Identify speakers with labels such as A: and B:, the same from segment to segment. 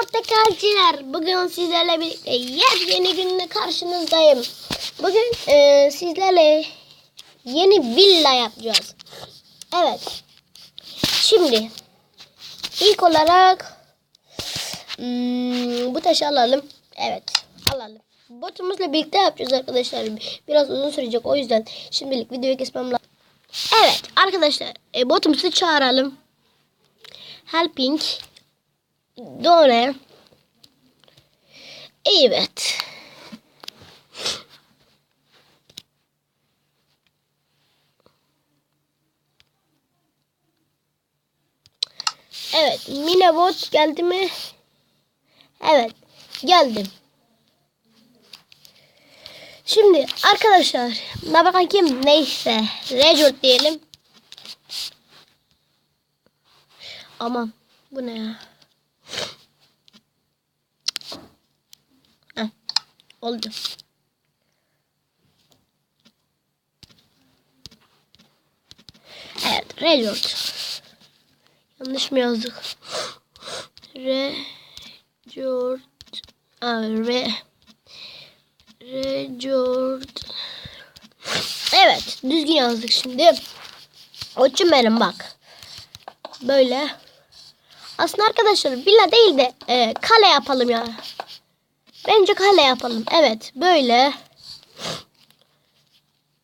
A: portakalciler. Bugün sizlerle birlikte yepyeni günle karşınızdayım. Bugün e, sizlerle yeni villa yapacağız. Evet. Şimdi ilk olarak hmm, bu taşı alalım. Evet alalım. Botumuzla birlikte yapacağız arkadaşlar. Biraz uzun sürecek o yüzden şimdilik videoyu kesmem lazım. Evet arkadaşlar e, botumuzu çağıralım. Helping Done. Evet. Evet. Minebot geldi mi? Evet. Geldim. Şimdi arkadaşlar ne bakayım neyse. Rejort diyelim. Aman bu ne ya? Oldu. Evet, Rejort. Yanlış mı yazdık? Rejort. Aa, Re. Rejort. Evet, düzgün yazdık şimdi. Koçum benim bak. Böyle. Aslında arkadaşlar villa değil de e, kale yapalım ya. Bence kale yapalım. Evet böyle.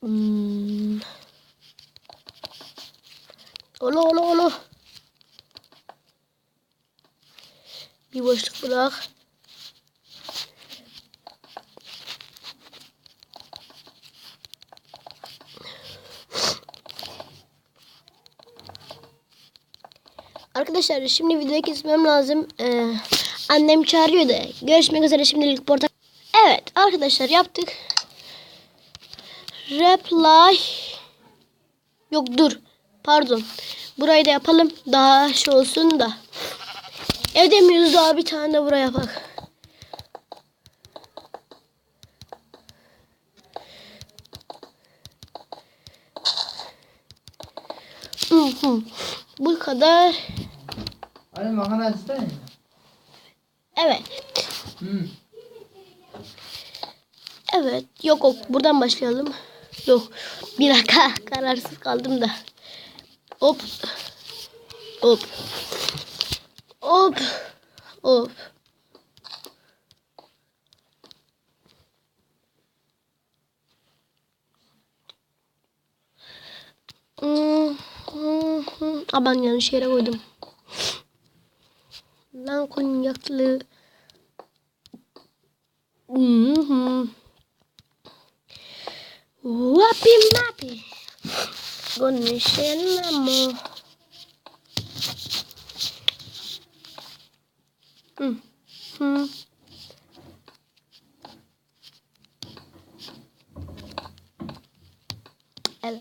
A: Hmm. Olo olo. Bir boşluk bırak. Arkadaşlar şimdi videoyu kesmem lazım. Ee, annem çağırıyor da. Görüşmek üzere şimdilik portal. Evet arkadaşlar yaptık. Reply. Yok dur. Pardon. Burayı da yapalım. Daha şey olsun da. Edemiyoruz daha bir tane de buraya bak. Bu kadar.
B: Hani makarna istemiyor
A: Evet.
B: Hmm.
A: Evet. Yok yok. Buradan başlayalım. Yok. Bir dakika. Kararsız kaldım da. Hop. Hop. Hop. Hop. Hmm. Aa, ben yanlış yere koydum. Lan konyaklı. Mm-hmm. Łapi mapi. Goni się namo. Hmm. Hmm. Ale.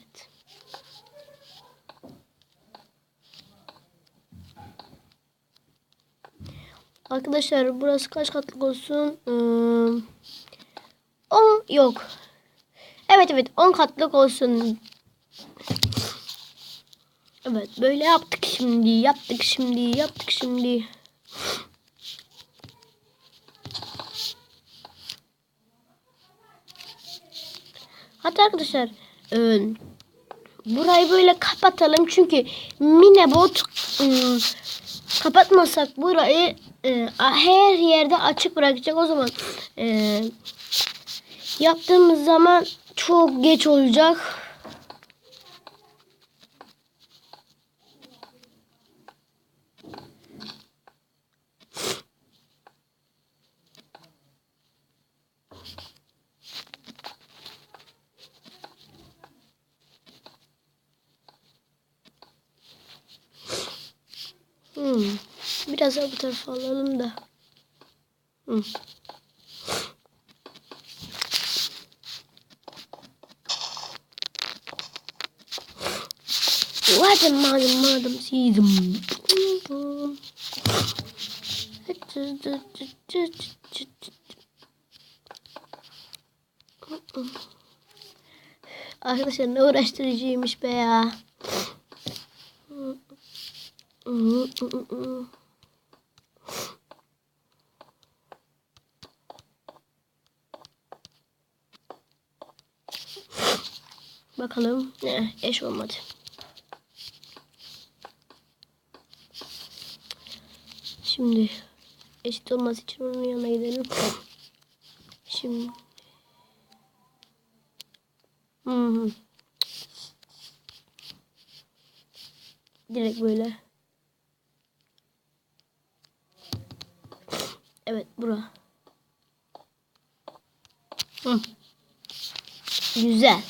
A: Arkadaşlar burası kaç katlık olsun? Hmm. 10 yok. Evet evet 10 katlık olsun. Evet böyle yaptık şimdi. Yaptık şimdi. Yaptık şimdi. Hatta arkadaşlar e, burayı böyle kapatalım çünkü minebot ıı, kapatmasak burayı e, her yerde açık bırakacak o zaman e, yaptığımız zaman çok geç olacak. Hmm. Biraz daha bu tarafa alalım da. Hmm. Madem madem madem sizim. Arkadaşlar ne uğraştırıcıymış be ya. Bakalım. Ne, eş olmadı. Şimdi eşit olması için onun yanına gidelim. Şimdi hı. Direkt böyle. Evet bura. Hı. Güzel.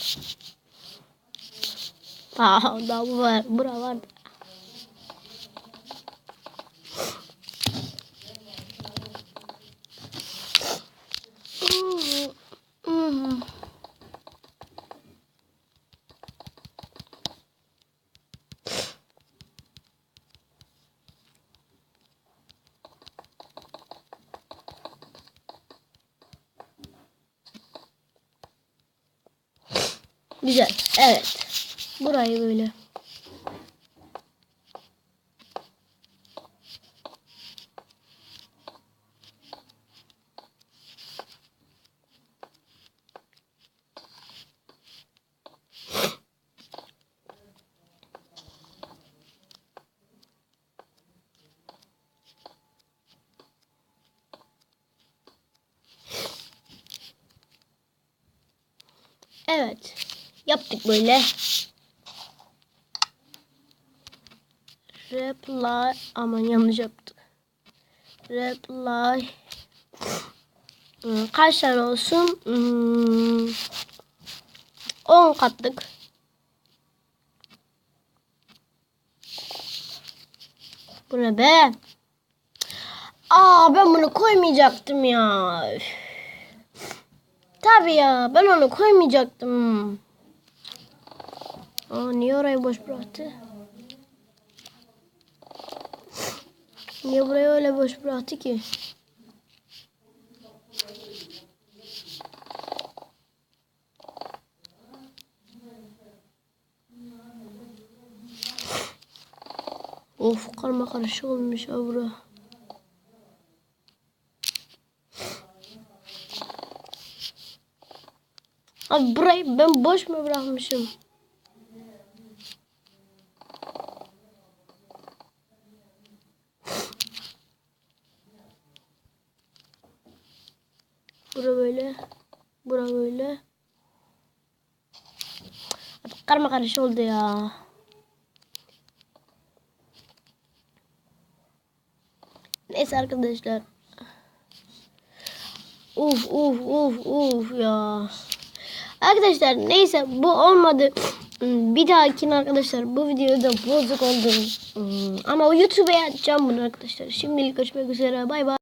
A: Aa, daha bu var. Güzel. Evet. Burayı böyle. Evet. Yaptık böyle. Reply aman yanlış yaptık. Reply Hmm, kaç tane olsun? Hmm, 10 kattık. Bu ne be? Aa ben bunu koymayacaktım ya. Üf. Tabii ya ben onu koymayacaktım. Aa niye orayı boş bıraktı? Niye burayı öyle boş bıraktı ki? Of karma karışık olmuş ha bura. Abi burayı ben boş mu bırakmışım? Bura böyle. Bura böyle. Karma karışık oldu ya. Neyse arkadaşlar. Uf uf uf uf ya. Arkadaşlar neyse bu olmadı. Hmm, Bir dahakine arkadaşlar bu videoda bozuk oldu. Hmm, Ama YouTube'a atacağım bunu arkadaşlar. Şimdilik görüşmek üzere. Bay bay.